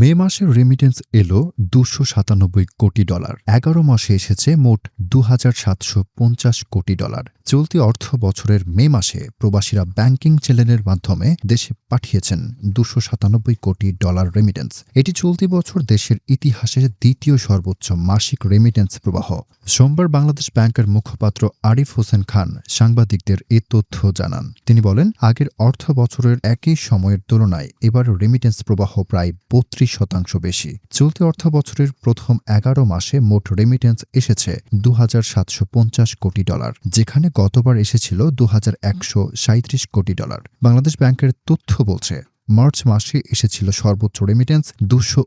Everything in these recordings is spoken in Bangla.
মে মাসের রেমিটেন্স এলো দুশো সাতানব্বই কোটি ডলার। এগারো মাসে এসেছে মোট দু হাজার সাতশো পঞ্চাশ কোটি ডলার। চলতি অর্থ বছরের মে মাসে প্রবাসীরা ব্যাংকিং চ্যানেলের মাধ্যমে দেশে পাঠিয়েছেন দুশো সাতানব্বই কোটি ডলার রেমিটেন্স এটি চলতি বছর দেশের ইতিহাসের দ্বিতীয় সর্বোচ্চ মাসিক রেমিটেন্স প্রবাহ। সোমবার বাংলাদেশ ব্যাংকের মুখপাত্র আরিফ হোসেন খান সাংবাদিকদের এ তথ্য জানান। তিনি বলেন, আগের অর্থ বছরের একই সময়ের তুলনায় এবার রেমিটেন্স প্রবাহ প্রায় বত্রিশ শতাংশ বেশি। চলতি অর্থ বছরের প্রথম এগারো মাসে মোট রেমিটেন্স এসেছে দু হাজার সাতশো পঞ্চাশ কোটি ডলার, যেখানে গতবার এসেছিল দুহাজার একশো সাঁইত্রিশ কোটি ডলার। বাংলাদেশ ব্যাংকের তথ্য বলছে, মার্চ মাসে এসেছিল সর্বোচ্চ রেমিটেন্স দুশো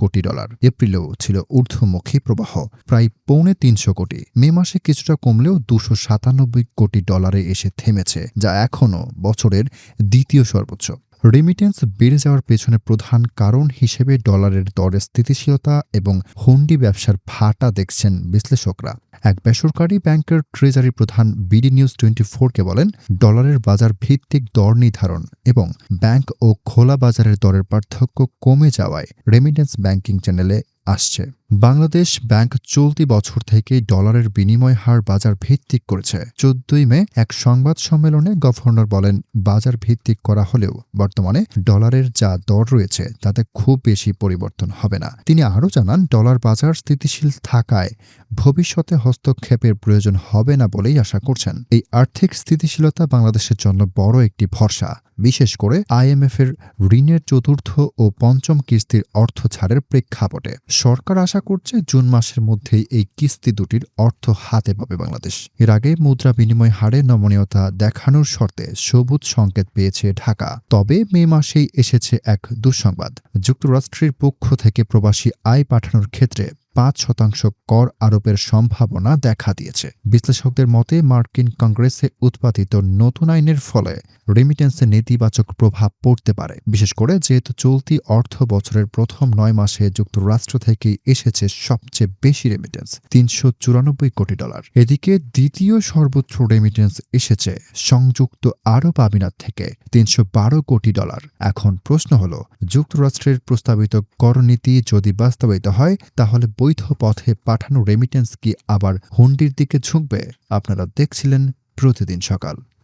কোটি ডলার। এপ্রিলেও ছিল ঊর্ধ্বমুখী প্রবাহ, প্রায় পৌনে তিনশো কোটি। মে মাসে কিছুটা কমলেও দুশো সাতানব্বই কোটি ডলারে এসে থেমেছে, যা এখনও বছরের দ্বিতীয় সর্বোচ্চ। রেমিটেন্স বেড়ে যাওয়ার পেছনে প্রধান কারণ হিসেবে ডলারের দরের স্থিতিশীলতা এবং হুন্ডি ব্যবসার ভাটা দেখছেন বিশ্লেষকরা। এক বেসরকারি ব্যাংকের ট্রেজারি প্রধান বিডি নিউজ টোয়েন্টি ফোরকে বলেন ডলারের বাজার ভিত্তিক দর নির্ধারণ এবং ব্যাংক ও খোলা বাজারের দরের পার্থক্য কমে যাওয়ায় রেমিটেন্স ব্যাংকিং চ্যানেলে আসছে। বাংলাদেশ ব্যাংক চলতি বছর থেকে ডলারের বিনিময় হার বাজার ভিত্তিক করেছে। চোদ্দই মে এক সংবাদ সম্মেলনে গভর্নর বলেন বাজার ভিত্তিক করা হলেও বর্তমানে ডলারের যা দর রয়েছে, তাতে খুব বেশি পরিবর্তন হবে না। তিনি আরও জানান, ডলার বাজার স্থিতিশীল থাকায় ভবিষ্যতে হস্তক্ষেপের প্রয়োজন হবে না বলেই আশা করছেন। এই আর্থিক স্থিতিশীলতা বাংলাদেশের জন্য বড় একটি ভরসা। বিশেষ করে আইএমএফ এর ঋণের চতুর্থ ও পঞ্চম কিস্তির অর্থ ছাড়ের প্রেক্ষাপটে। সরকার আশা করছে, জুন মাসের মধ্যেই এই কিস্তি দুটির অর্থ হাতে পাবে বাংলাদেশ। এর আগে মুদ্রা বিনিময় হারে নমনীয়তা দেখানোর শর্তে সবুজ সংকেত পেয়েছে ঢাকা। তবে মে মাসেই এসেছে এক দুঃসংবাদ। যুক্তরাষ্ট্রের পক্ষ থেকে প্রবাসী আয় পাঠানোর ক্ষেত্রে পাঁচ শতাংশ কর আরোপের সম্ভাবনা দেখা দিয়েছে। বিশ্লেষকদের মতে, মার্কিন কংগ্রেসে উৎপাদিত নতুন আইনের ফলে রেমিটেন্সে নেতিবাচক প্রভাব পড়তে পারে। বিশেষ করে যেহেতু চলতি অর্থ বছরের প্রথম নয় মাসে যুক্তরাষ্ট্র থেকে এসেছে সবচেয়ে বেশি রেমিটেন্স তিনশো চুরানব্বই কোটি ডলার। এদিকে দ্বিতীয় সর্বোচ্চ রেমিটেন্স এসেছে সংযুক্ত আরব আমিরাত থেকে, তিনশো বারো কোটি ডলার। এখন প্রশ্ন হল, যুক্তরাষ্ট্রের প্রস্তাবিত করনীতি যদি বাস্তবায়িত হয়, তাহলে বৈধ পথে পাঠানো রেমিটেন্স কি আবার হুন্ডির দিকে ঝুঁকবে? আপনারা দেখছিলেন প্রতিদিন সকাল।